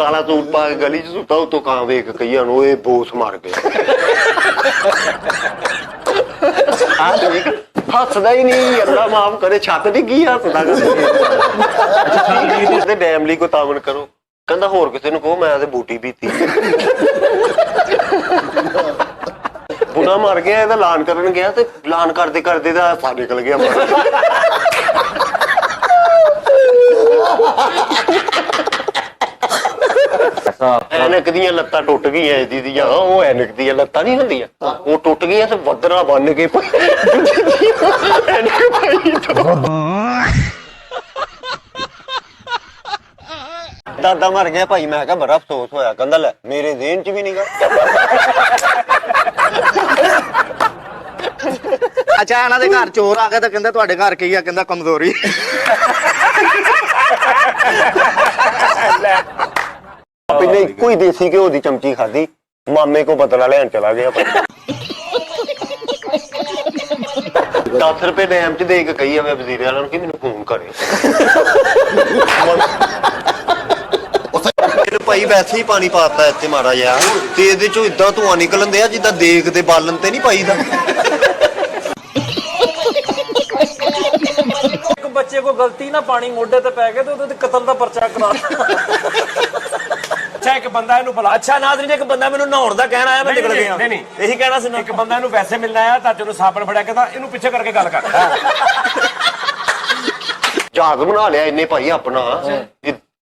ਕਾਲਾ ਸੂਟ ਪਾ ਕੇ ਗਲੀ 'ਚ ਸੁੱਤਾ, ਉਤੋਂ ਕਾਂ ਵੇਖ ਕਈਆਂ ਨੂੰ ਇਹ ਬੋਸ ਮਾਰ ਗਿਆ ਆ ਦੇਖ, ਹੱਸਦਾ ਹੀ ਨਹੀਂ, ਅੱਲਾ ਮਾਫ ਕਰੇ, ਛੱਤ ਦੀ ਕੀ ਹੱਸਦਾ ਤੇ ਡੈਮ ਲਈ ਕੋ ਤਾਮਨ ਕਰੋ। ਕਹਿੰਦਾ, ਹੋਰ ਕਿਸੇ ਨੂੰ ਕਹੋ, ਮੈਂ ਤੇ ਬੂਟੀ ਪੀਤੀ। ਬੁੜਾ ਮਰ ਗਿਆ, ਇਹਦਾ ਐਲਾਨ ਕਰਨ ਗਿਆ ਤੇ ਐਲਾਨ ਕਰਦੇ ਕਰਦੇ ਦਾ ਸਾ ਨਿਕਲ ਗਿਆ। ਮਰ ਐਨਕ ਦੀਆਂ ਲੱਤਾਂ ਟੁੱਟ ਗਈਆਂ ਇਹਦੀ ਦੀਆਂ। ਉਹ ਐਨਕ ਦੀਆਂ ਲੱਤਾਂ ਨਹੀਂ ਹੁੰਦੀਆਂ। ਉਹ ਟੁੱਟ ਗਈਆਂ ਤੇ ਵੱਦਰਾ ਬੰਨ ਕੇ ਐਨਕ ਪਾਈ ਤੋਂ ਦਾਦਾ ਮਰ ਗਿਆ ਭਾਈ ਮੈਂ ਕਿਹਾ ਬੜਾ ਅਫਸੋਸ ਹੋਇਆ। ਕਹਿੰਦਾ ਲੈ ਮੇਰੇ ਦੇਨ ਚ ਵੀ ਨਹੀਂਗਾ ਅੱਛਾ ਇਹਨਾਂ ਦੇ ਘਰ ਚੋਰ ਆ ਗਿਆ ਤਾਂ ਕਹਿੰਦਾ ਤੁਹਾਡੇ ਘਰ ਕੀ ਆ? ਕਹਿੰਦਾ ਕਮਜ਼ੋਰੀ। ਪਹਿਲੇ ਇੱਕੋ ਹੀ ਦੇਸੀ ਘਿਓ ਦੀ ਚਮਚੀ ਖਾਧੀ। ਮਾਮੇ ਕੋ ਬਦਲਾ ਲੈਣ ਚਲਾ ਗਿਆ 10 ਰੁਪਏ ਡੈਮ ਚ ਦੇ ਕੇ ਕਹੀ ਆਵੇ ਵਜ਼ੀਰ ਵਾਲਿਆਂ ਨੂੰ ਕਿ ਮੈਨੂੰ ਫੋਨ ਕਰੇ ਇਹਨੂੰ ਭਾਈ ਵੈਸੇ ਹੀ ਪਾਣੀ ਪਾਤਾ ਇੱਥੇ ਮਾੜਾ ਜਿਹਾ। ਤੇ ਇਹਦੇ ਚੋਂ ਇਦਾਂ ਧੂਆਂ ਨਿਕਲਣ ਦਿਆ ਜਿੱਦਾਂ ਦੇਗ ਦੇ ਬਾਲਣ ਤੇ ਨਹੀਂ ਪਾਈਦਾ। ਇੱਕ ਬੱਚੇ ਕੋ ਗਲਤੀ ਨਾ ਪਾਣੀ ਮੋਢੇ ਤੇ ਪੈ ਗਿਆ ਤੇ ਉਹਦੇ ਤੇ ਕਤਲ ਦਾ ਪਰਚਾ ਕਰਾ। ਅੱਛਾ ਇੱਕ ਬੰਦਾ ਇਹਨੂੰ ਭਲਾ ਅੱਛਾ ਨਾਜ਼ਰੀਨ ਇੱਕ ਬੰਦਾ ਮੈਨੂੰ ਨਹਾਉਣ ਦਾ ਕਹਿਣ ਆਇਆ ਮੈਂ ਨਿਕਲ ਨਹੀਂ, ਗਿਆ। ਨਹੀਂ, ਨਹੀਂ। ਇਹੀ ਕਹਿਣਾ ਸੀ ਨਾ। ਇੱਕ ਬੰਦਾ ਇਹਨੂੰ ਵੈਸੇ ਮਿਲਣਾ ਆ ਤਾਂ ਜਦੋਂ ਸਾਪਣ ਫੜਿਆ ਕਹਿੰਦਾ ਇਹਨੂੰ ਪਿੱਛੇ ਕਰਕੇ ਗੱਲ ਕਰ। ਜਹਾਜ਼ ਬਣਾ ਲਿਆ ਇਹਨੇ ਭਾਈ ਆਪਣਾ।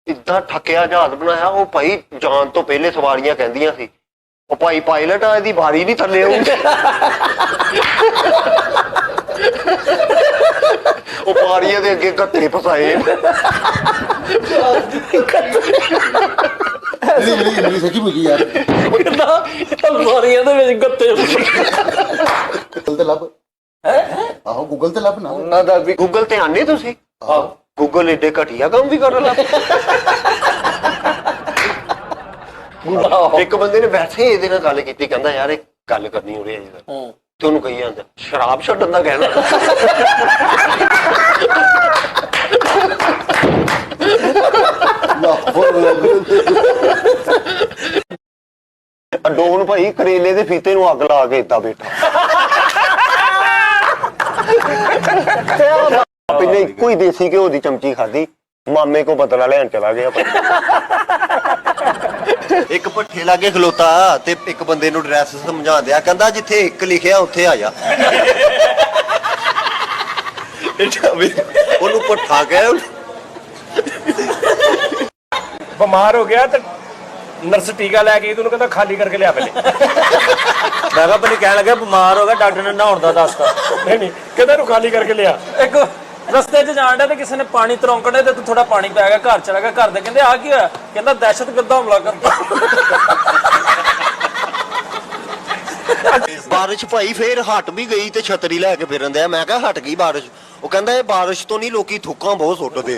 ਇਦਾਂ ਠੱਕਿਆ ਜਹਾਜ਼ ਬਣਾਇਆ ਉਹ ਭਾਈ ਜਾਣ ਤੋਂ ਪਹਿਲੇ ਸਵਾਰੀਆਂ ਕਹਿੰਦੀਆਂ ਸੀ। ਉਹ ਭਾਈ ਪਾਇਲਟ ਆ ਇਹਦੀ ਬਾਰੀ ਨਹੀਂ ਥੱਲੇ ਆਉਂਦੀ ਉਹ ਬਾਰੀਆਂ ਦੇ ਅੱਗੇ ਗੱਤੇ ਫਸਾਏ। ਜਿਹੜੀ ਜਿਹੜੀ ਇੰਗਲਿਸ਼ ਸੱਚੀ ਬੁਝੀ ਯਾਰ। ਕਹਿੰਦਾ ਤਲਵਾਰੀਆਂ ਦੇ ਵਿੱਚ ਗੱਤੇ ਗੂਗਲ ਤੇ ਲੱਭ। ਆਹੋ ਗੂਗਲ ਤੇ ਲੱਭ ਨਾ। ਉਹਨਾਂ ਦਾ ਵੀ ਗੂਗਲ ਤੇ ਆਨੇ ਤੁਸੀਂ? ਆਹ। ਗੂਗਲ ਏਡੇ ਘਟੀਆ ਕੰਮ ਵੀ ਕਰਨ ਲੱਗ। ਇੱਕ ਬੰਦੇ ਨੇ ਵੈਸੇ ਹੀ ਇਹਦੇ ਨਾਲ ਗੱਲ ਕੀਤੀ ਕਹਿੰਦਾ ਯਾਰ ਇਹ ਗੱਲ ਕਰਨੀ ਹੋ ਰਹੀ ਹੈ। ਜੀ ਤੇ ਉਹਨੂੰ ਕਹੀ ਜਾਂਦਾ ਸ਼ਰਾਬ ਛੱਡਣ ਦਾ ਕਹਿਣਾ। ਡੋਨ ਭਾਈ ਕਰੇਲੇ ਦੇ ਫੀਤੇ ਨੂੰ ਅੱਗ ਲਾ ਕੇ ਇੱਦਾਂ ਬੈਠਾ ਪਹਿਲੇ ਇੱਕੋ ਹੀ ਦੇਸੀ ਘਿਓ ਦੀ ਚਮਚੀ ਖਾਧੀ ਮਾਮੇ ਕੋ ਬਦਲਾ ਲੈਣ ਚਲਾ ਗਿਆ ਇੱਕ ਭੱਠੇ ਲਾਗੇ ਖਲੋਤਾ ਤੇ ਇੱਕ ਬੰਦੇ ਨੂੰ ਐਡਰੈਸ ਸਮਝਾ ਦਿਆ ਕਹਿੰਦਾ ਜਿੱਥੇ ਇੱਕ ਲਿਖਿਆ ਉੱਥੇ ਆ ਜਾ। ਉਹਨੂੰ ਭੱਠਾ ਕਹਿ। ਬਿਮਾਰ ਹੋ ਗਿਆ ਤੇ ਨਰਸ ਟੀਕਾ ਲੈ ਕੇ ਉਹਨੂੰ ਕਹਿੰਦਾ ਖਾਲੀ ਕਰਕੇ ਲਿਆ ਪਹਿਲੇ। ਮੈਂ ਕਿਹਾ ਬਣੀ ਕਹਿਣ ਲੱਗਾ ਬਿਮਾਰ ਹੋ ਗਿਆ ਡਾਕਟਰ ਨੇ ਨਹਾਉਣ ਦਾ ਦੱਸਤਾ। ਨਹੀਂ ਨਹੀਂ ਕਹਿੰਦਾ ਇਹਨੂੰ ਖਾਲੀ ਕਰਕੇ ਲਿਆ। ਇੱਕ ਰਸਤੇ 'ਚ ਜਾਣ ਡਿਆ ਤੇ ਕਿਸੇ ਨੇ ਪਾਣੀ ਤਰੋਂਕਣੇ ਤੇ ਥੋੜਾ ਪਾਣੀ ਪੈ ਗਿਆ ਘਰ ਚਲਾ ਗਿਆ ਘਰ ਦੇ ਕਹਿੰਦੇ ਆ ਕੀ ਹੋਇਆ? ਕਹਿੰਦਾ ਦਹਿਸ਼ਤਗਰਦ ਹਮਲਾ ਕਰਤਾ ਬਾਰਿਸ਼ ਭਾਈ ਫੇਰ ਹਟ ਵੀ ਗਈ ਤੇ ਛਤਰੀ ਲੈ ਕੇ ਫਿਰਨ ਦਿਆ। ਮੈਂ ਕਿਹਾ ਹਟ ਗਈ ਬਾਰਿਸ਼। ਉਹ ਕਹਿੰਦਾ ਇਹ ਬਾਰਿਸ਼ ਤੋਂ ਨਹੀਂ ਲੋਕੀ ਥੁੱਕਾਂ ਬਹੁਤ ਸੁੱਟਦੇ।